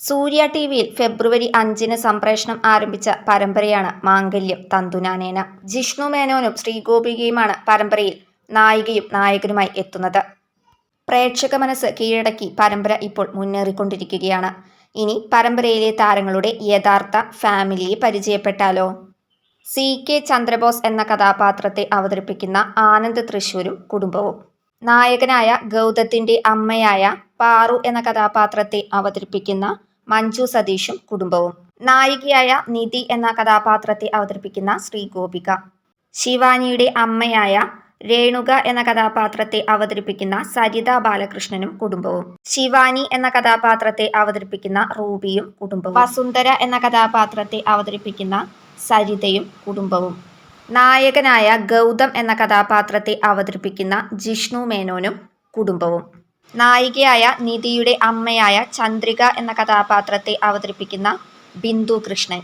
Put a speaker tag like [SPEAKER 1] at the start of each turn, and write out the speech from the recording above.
[SPEAKER 1] സൂര്യ T വിയിൽ ഫെബ്രുവരി അഞ്ചിന് സംപ്രേഷണം ആരംഭിച്ച പരമ്പരയാണ് മാംഗല്യം തന്തുനാനേന. ജിഷ്ണു മേനോനും ശ്രീഗോപികയുമാണ് പരമ്പരയിൽ നായികയും നായകനുമായി എത്തുന്നത്. പ്രേക്ഷക മനസ്സ് കീഴടക്കി പരമ്പര ഇപ്പോൾ മുന്നേറിക്കൊണ്ടിരിക്കുകയാണ്. ഇനി പരമ്പരയിലെ താരങ്ങളുടെ യഥാർത്ഥ ഫാമിലിയെ പരിചയപ്പെട്ടാലോ? സി കെ ചന്ദ്രബോസ് എന്ന കഥാപാത്രത്തെ അവതരിപ്പിക്കുന്ന ആനന്ദ് തൃശൂരും കുടുംബവും. നായകനായ ഗൗതത്തിന്റെ അമ്മയായ പാറു എന്ന കഥാപാത്രത്തെ അവതരിപ്പിക്കുന്ന മഞ്ജു സതീഷും കുടുംബവും. നായികയായ നിധി എന്ന കഥാപാത്രത്തെ അവതരിപ്പിക്കുന്ന ശ്രീ ഗോപിക ശിവാനിയുടെ അമ്മയായ രേണുക എന്ന കഥാപാത്രത്തെ അവതരിപ്പിക്കുന്ന സരിത ബാലകൃഷ്ണനും കുടുംബവും. ശിവാനി എന്ന കഥാപാത്രത്തെ അവതരിപ്പിക്കുന്ന റൂബിയും കുടുംബവും. വസുന്ധര എന്ന കഥാപാത്രത്തെ അവതരിപ്പിക്കുന്ന സരിതയും കുടുംബവും. നായകനായ ഗൗതം എന്ന കഥാപാത്രത്തെ അവതരിപ്പിക്കുന്ന ജിഷ്ണു മേനോനും കുടുംബവും. നായികയായ നിധിയുടെ അമ്മയായ ചന്ദ്രിക എന്ന കഥാപാത്രത്തെ അവതരിപ്പിക്കുന്ന ബിന്ദു കൃഷ്ണൻ.